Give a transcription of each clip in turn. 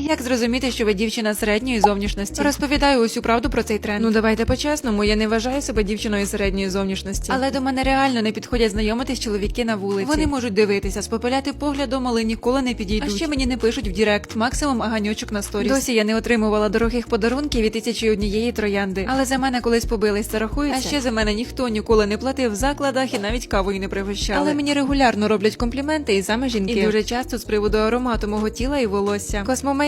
Як зрозуміти, що ви дівчина середньої зовнішності? Розповідаю усю правду про цей тренд. Ну давайте по-чесному, я не вважаю себе дівчиною середньої зовнішності. Але до мене реально не підходять знайомитись чоловіки на вулиці. Вони можуть дивитися, спопиляти поглядом, але ніколи не підійдуть. А ще мені не пишуть в Дірект, максимум аганьочок на сторіс. Досі я не отримувала дорогих подарунків від тисячі однієї троянди. Але за мене колись побились, це рахується. А ще за мене ніхто ніколи не платив в закладах і навіть кавою не пригощали. Але мені регулярно роблять компліменти, і саме жінки. І дуже часто з приводу аромату мого тіла і волосся. Космомей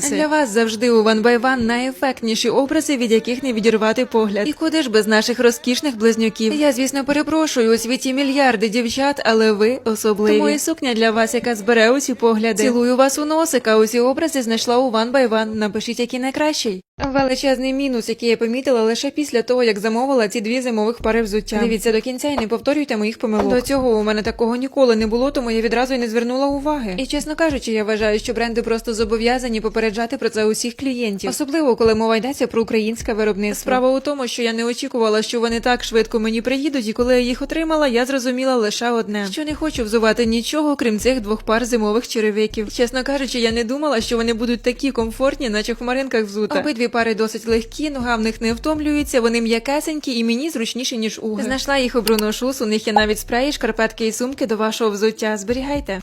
Для вас завжди у One by One найефектніші образи, від яких не відірвати погляд. І куди ж без наших розкішних близнюків? Я, звісно, перепрошую у світі мільярди дівчат, але ви особливі. Тому і сукня для вас, яка збере усі погляди. Цілую вас у носика. Усі образи знайшла у One by One. Напишіть, який найкращий. Величезний мінус, який я помітила лише після того, як замовила ці дві зимових пари взуття. Дивіться до кінця і не повторюйте моїх помилок. До цього у мене такого ніколи не було, тому я відразу й не звернула уваги. І чесно кажучи, я вважаю, що бренди просто зобов'язані попереджати про це усіх клієнтів, особливо коли мова йдеться про українське виробництво. Справа у тому, що я не очікувала, що вони так швидко мені приїдуть, і коли я їх отримала, я зрозуміла лише одне: що не хочу взувати нічого, крім цих двох пар зимових черевиків. Чесно кажучи, я не думала, що вони будуть такі комфортні, наче в хмаринках взута. Обидві пари досить легкі, нога в них не втомлюється, вони м'якесенькі і мені зручніші, ніж уги. Знайшла їх у Shoes, у них є навіть спреї, шкарпетки і сумки до вашого взуття. Зберігайте.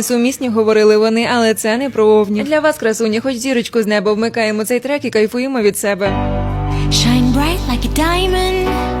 несумісні, говорили вони, але це не про овні. Для вас, красуні, хоч зірочку з неба вмикаємо цей трек і кайфуємо від себе. Shine bright like a diamond.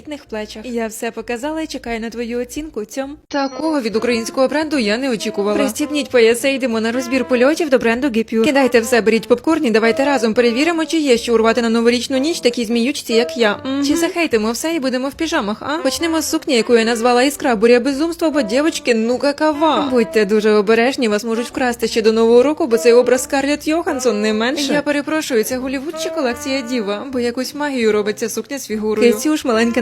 тендітних плечах. Я все показала і чекаю на твою оцінку. Цьом такого від українського бренду я не очікувала. Пристібніть пояси, йдемо на розбір польотів до бренду Гіпюр. Кидайте все, беріть попкорні, давайте разом перевіримо, чи є що урвати на новорічну ніч такі зміючці, як я. Мгм. Чи захейтимо все і будемо в піжамах, а? Почнемо з сукні, яку я назвала іскра, буря безумства, бо дівчатки, ну какава. Будьте дуже обережні, вас можуть вкрасти ще до нового року, бо цей образ Скарлетт Йоханссон не менше. Я перепрошую, це Голівуд чи колекція діва, бо якусь магію робить ця сукня з фігурою. Кицюш, маленьке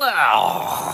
Wow.